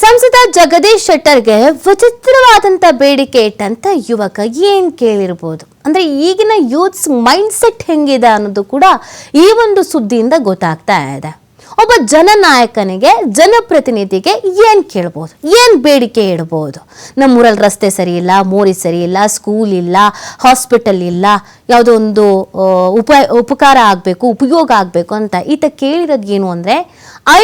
ಸಂಸದ ಜಗದೀಶ್ ಶೆಟ್ಟರ್ಗೆ ವಿಚಿತ್ರವಾದಂತ ಬೇಡಿಕೆ ಇಟ್ಟಂತ ಯುವಕ ಏನ್ ಕೇಳಿರ್ಬೋದು? ಅಂದ್ರೆ ಈಗಿನ ಯೂತ್ಸ್ ಮೈಂಡ್ ಸೆಟ್ ಹೆಂಗಿದೆ ಅನ್ನೋದು ಕೂಡ ಈ ಒಂದು ಸುದ್ದಿಯಿಂದ ಗೊತ್ತಾಗ್ತಾ ಇದೆ. ಒಬ್ಬ ಜನನಾಯಕನಿಗೆ, ಜನಪ್ರತಿನಿಧಿಗೆ ಏನು ಕೇಳ್ಬೋದು? ಏನು ಬೇಡಿಕೆ ಇಡ್ಬೋದು? ನಮ್ಮೂರಲ್ಲಿ ರಸ್ತೆ ಸರಿ ಇಲ್ಲ ಮೋರಿ ಸರಿ ಇಲ್ಲ ಸ್ಕೂಲ್ ಇಲ್ಲ ಹಾಸ್ಪಿಟಲ್ ಇಲ್ಲ, ಯಾವುದೋ ಒಂದು ಉಪ, ಉಪಕಾರ ಆಗಬೇಕು, ಉಪಯೋಗ ಆಗಬೇಕು ಅಂತ ಈತ ಕೇಳಿರೋದು ಏನು ಅಂದರೆ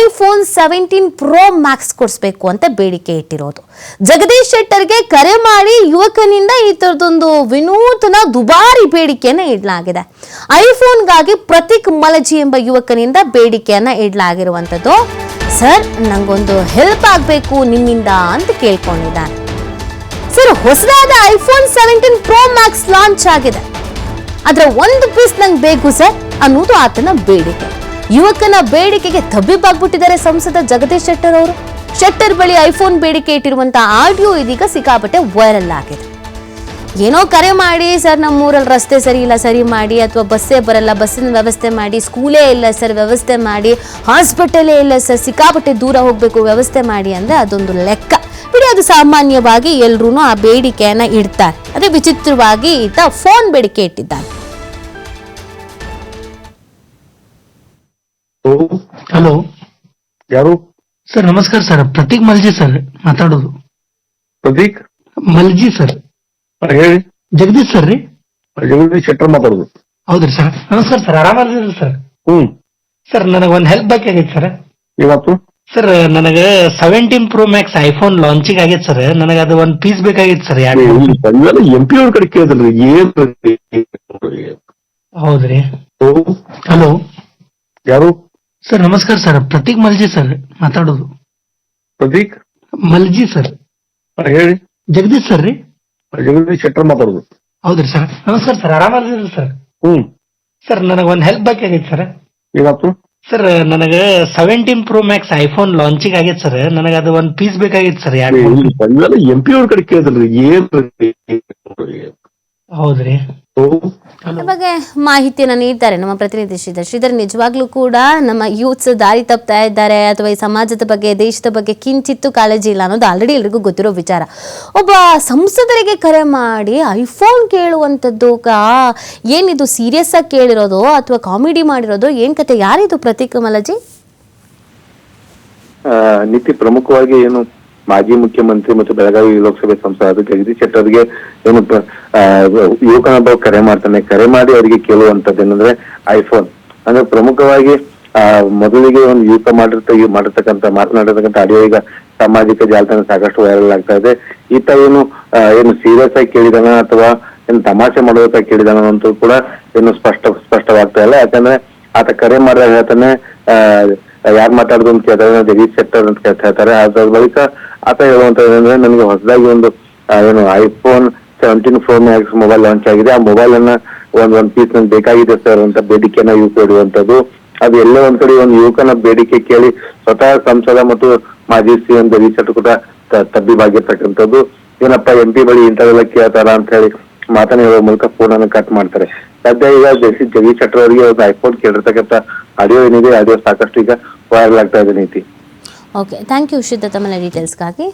ಐಫೋನ್ ಸೆವೆಂಟೀನ್ ಪ್ರೋ ಮ್ಯಾಕ್ಸ್ ಕೊಡಿಸ್ಬೇಕು ಅಂತ ಬೇಡಿಕೆ ಇಟ್ಟಿರೋದು. ಜಗದೀಶ್ ಶೆಟ್ಟರ್ಗೆ ಕರೆ ಮಾಡಿ ಯುವಕನಿಂದ ಈ ಥರದೊಂದು ವಿನೂತನ ದುಬಾರಿ ಬೇಡಿಕೆಯನ್ನು ಇಡಲಾಗಿದೆ. ಐಫೋನ್ಗಾಗಿ ಪ್ರತೀಕ್ ಮಲಜಿ ಎಂಬ ಯುವಕನಿಂದ ಬೇಡಿಕೆಯನ್ನು ಇಡಲಾಗಿರುವಂಥದ್ದು ಸರ್, ನಂಗೊಂದು ಹೆಲ್ಪ್ ಆಗಬೇಕು ನಿಮ್ಮಿಂದ ಅಂತ ಕೇಳ್ಕೊಂಡಿದ್ದಾನೆ. ಸರ್, ಹೊಸದಾದ iPhone seventeen pro max launch ಆಗಿದೆ. ಅದರ ಒಂದು ಪೀಸ್ ನಂಗೆ ಬೇಕು ಸರ್ ಅನ್ನೋದು ಆತನ ಬೇಡಿಕೆ. ಯುವಕನ ಬೇಡಿಕೆಗೆ ತಬ್ಬಿಬ್ಬಾಗ್ಬಿಟ್ಟಿದ್ದಾರೆ ಸಂಸದ ಜಗದೀಶ್ ಶೆಟ್ಟರ್ ಅವರು. ಶೆಟ್ಟರ್ ಬಳಿ ಐಫೋನ್ ಬೇಡಿಕೆ ಇಟ್ಟಿರುವಂತಹ ಆಡಿಯೋ ಇದೀಗ ಸಿಕ್ಕಾಪಟ್ಟೆ ವೈರಲ್ ಆಗಿದೆ. ಏನೋ ಕರೆ ಮಾಡಿ ಸರ್ ನಮ್ಮೂರಲ್ಲಿ ರಸ್ತೆ ಸರಿ ಇಲ್ಲ ಸರಿ ಮಾಡಿ ಅಥವಾ ಬಸ್ಸೇ ಬರಲ್ಲ ಬಸ್ಸಿನ ವ್ಯವಸ್ಥೆ ಮಾಡಿ ಸ್ಕೂಲೇ ಇಲ್ಲ ಸರ್ ವ್ಯವಸ್ಥೆ ಮಾಡಿ ಹಾಸ್ಪಿಟಲೇ ಇಲ್ಲ ಸರ್ ಸಿಕ್ಕಾಪಟ್ಟೆ ದೂರ ಹೋಗಬೇಕು ವ್ಯವಸ್ಥೆ ಮಾಡಿ ಅಂದರೆ ಅದೊಂದು ಲೆಕ್ಕ. ಬಿಡಿ ಅದು ಸಾಮಾನ್ಯವಾಗಿ ಎಲ್ಲರೂ ಆ ಬೇಡಿಕೆಯನ್ನು ಇಡ್ತಾರೆ. ಅದೇ ವಿಚಿತ್ರವಾಗಿ ಈತ ಫೋನ್ ಬೇಡಿಕೆ ಇಟ್ಟಿದ್ದಾನೆ. ಹಲೋ? ಯಾರು? ಸರ್ ನಮಸ್ಕಾರ ಸರ್. ಪ್ರತೀಕ್ ಮಲ್ಜಿ ಸರ್ ಮಾತಾಡೋದು. ಪ್ರತೀಕ್? ಮಲ್ಜಿ ಸರ್. ಹೇಳಿ. ಜಗದೀಶ್ ಸರ್ ರೀ? ಜಗದೀಶ್ ಶೆಟ್ಟರ್ ಮಾತಾಡುದು. ಹೌದ್ರಿ ಸರ್. ನಮಸ್ಕಾರ ಸರ್ ಆರಾಮದಿರಿ ಸರ್? ಹ್ಮ್. ಸರ್ ನನಗೆ ಒಂದು ಹೆಲ್ಪ್ ಬೇಕಾಗೈತೆ ಸರ್. ಇವತ್ತು ಸರ್ ನನಗೆ seventeen pro max iPhone launching ಆಗೈತೆ ಸರ್. ನನಗೆ ಅದು ಒಂದು ಪೀಸ್ ಬೇಕಾಗಿತ್ತು ಸರ್ ಇವೆಲ್ಲ ಎಂ ಪಿ ಅವ್ರ ಕಡೆ ಕೇಳಿದ್ರಿ ಏನ್ ಹೌದ್ರಿ. ಹಲೋ? ಯಾರು? ಸರ್ ನಮಸ್ಕಾರ ಸರ್. ಪ್ರತೀಕ್ ಮಲ್ಜಿ ಸರ್ ಮಾತಾಡೋದು. ಪ್ರತೀಕ್? ಮಲ್ಜಿ ಸರ್. ಹೇಳಿ. ಜಗದೀಶ್ ಸರ್ ರೀ? ಜಗದೀಶ್ ಶೆಟ್ಟರ್ ಮಾತಾಡುದು. ಹೌದ್ರಿ ಸರ್. ನಮಸ್ಕಾರ ಸರ್. ಆರಾಮದಿರಿ ಸರ್? ಹ್ಮ್. ಸರ್ ನನಗೆ ಒಂದು ಹೆಲ್ಪ್ ಬೇಕಾಗೈತೆ ಸರ್. ಏನಾಯ್ತು? ಸರ್ ನನಗೆ seventeen pro max iPhone launching ಆಗೈತೆ ಸರ್. ನನಗೆ ಅದು ಒಂದು ಪೀಸ್ ಬೇಕಾಗಿತ್ತು ಸರ್ ಇವೆಲ್ಲ ಎಂ ಪಿ ಅವ್ರ ಕಡೆ ಕೇಳಿದ್ರಿ ಏನ್ ಹೌದ್ರಿ. ಬಗ್ಗೆ ಮಾಹಿತಿಯನ್ನು ನೀಡ್ತಾರೆ ನಮ್ಮ ಪ್ರತಿನಿಧಿ ಶ್ರೀಧರ್. ಶ್ರೀಧರ್ ನಿಜವಾಗ್ಲೂ ಕೂಡ ನಮ್ಮ ಯೂತ್ಸ್ ದಾರಿ ತಪ್ತಾ ಇದ್ದಾರೆ ಅಥವಾ ಈ ಸಮಾಜದ ಬಗ್ಗೆ ದೇಶದ ಬಗ್ಗೆ ಕಿಂಚಿತ್ತು ಕಾಳಜಿ ಇಲ್ಲ ಅನ್ನೋದು ಆಲ್ರೆಡಿ ಎಲ್ರಿಗೂ ಗೊತ್ತಿರೋ ವಿಚಾರ. ಒಬ್ಬ ಸಂಸದರಿಗೆ ಕರೆ ಮಾಡಿ ಐಫೋನ್ ಕೇಳುವಂಥದ್ದು ಕಾ ಏನಿದು ಸೀರಿಯಸ್ ಆಗಿ ಕೇಳಿರೋದು ಅಥವಾ ಕಾಮಿಡಿ ಮಾಡಿರೋದು ಏನ್ ಕತೆ ಯಾರಿದು ಪ್ರತೀಕ್ ಮಲಜಿ? ಆ, ನೀತಿ ಪ್ರಮುಖವಾಗಿ ಏನು ಮಾಜಿ ಮುಖ್ಯಮಂತ್ರಿ ಮತ್ತು ಬೆಳಗಾವಿ ಲೋಕಸಭೆ ಸಂಸದ ಜಗದೀಶ್ ಶೆಟ್ಟರ್ಗೆ ಏನು ಯುವಕನೊಬ್ಬ ಕರೆ ಮಾಡ್ತಾನೆ. ಕರೆ ಮಾಡಿ ಅವರಿಗೆ ಕೇಳುವಂತದ್ದು ಏನಂದ್ರೆ ಐಫೋನ್. ಅಂದ್ರೆ ಪ್ರಮುಖವಾಗಿ, ಆ, ಮೊದಲಿಗೆ ಒಂದು ಯುವಕ ಮಾಡಿರ್ತ ಮಾಡಿರ್ತಕ್ಕಂಥ, ಮಾತನಾಡಿರ್ತಕ್ಕಂಥ ಆಡಿಯೋ ಈಗ ಸಾಮಾಜಿಕ ಜಾಲತಾಣ ಸಾಕಷ್ಟು ವೈರಲ್ ಆಗ್ತಾ ಇದೆ. ಈತ ಏನು ಏನು ಸೀರಿಯಸ್ ಆಗಿ ಕೇಳಿದಾನ ಅಥವಾ ಏನು ತಮಾಷೆ ಮಾಡೋದಕ್ಕಾಗಿ ಕೇಳಿದಾನ ಅಂತೂ ಕೂಡ ಏನು ಸ್ಪಷ್ಟ, ಸ್ಪಷ್ಟವಾಗ್ತಾ ಇಲ್ಲ. ಯಾಕಂದ್ರೆ ಆತ ಕರೆ ಮಾಡಿದಾಗ ಹೇಳ್ತಾನೆ ಯಾರು ಮಾತಾಡೋದು ಅಂತ ಕೇಳ್ತಾರೆ ಜಗದೀಶ್ ಶೆಟ್ಟರ್ ಅಂತ ಕೇಳ್ತಾ ಇರ್ತಾರೆ. ಅದ್ರ ಬಳಿಕ ಆತ ಹೇಳುವಂತಂದ್ರೆ ನನಗೆ ಹೊಸದಾಗಿ ಒಂದು ಏನು iPhone seventeen pro max mobile launch ಆಗಿದೆ. ಆ ಮೊಬೈಲ್ ಅನ್ನ ಒಂದ್ ಒಂದ್ ಪೀಸ್ ನಂಗೆ ಬೇಕಾಗಿದೆ ಸರ್ ಅಂತ ಬೇಡಿಕೆಯನ್ನ ಇಡುವಂತದ್ದು ಅದು ಎಲ್ಲ ಒಂದ್ ಕಡೆ ಒಂದು ಯುವಕನ ಬೇಡಿಕೆ ಕೇಳಿ ಸ್ವತಃ ಸಂಸದ ಮತ್ತು ಮಾಜಿ ಸಿಎಂ ಜಗದೀಶ್ ಕೂಡ ತಬ್ಬಿಬಾಗಿರ್ತಕ್ಕಂಥದ್ದು. ಏನಪ್ಪ, ಎಂ ಪಿ ಬಳಿ ಇಂಥವೆಲ್ಲ ಕೇಳ್ತಾರ ಅಂತ ಹೇಳಿ ಮಾತನ್ನ ಹೇಳುವ ಮೂಲಕ ಫೋನ್ ಅನ್ನು ಕಟ್ ಮಾಡ್ತಾರೆ. ಸದ್ಯ ಈಗ ಜಗದೀಶ್ ಶೆಟ್ಟರ್ ಅವರಿಗೆ ಒಂದು ಐಫೋನ್ ಕೇಳಿರ್ತಕ್ಕಂಥ ಆಡಿಯೋ ಏನಿದೆ ಆಡಿಯೋ ಸಾಕಷ್ಟು ಈಗ ವೈರಲ್ ಆಗ್ತಾ ಇದೆ ನೀತಿ. ಓಕೆ ಥ್ಯಾಂಕ್ ಯು ಶ್ರೀಧರ್ ತಮ್ಮ ಡೀಟೇಲ್ಸ್ಗಾಗಿ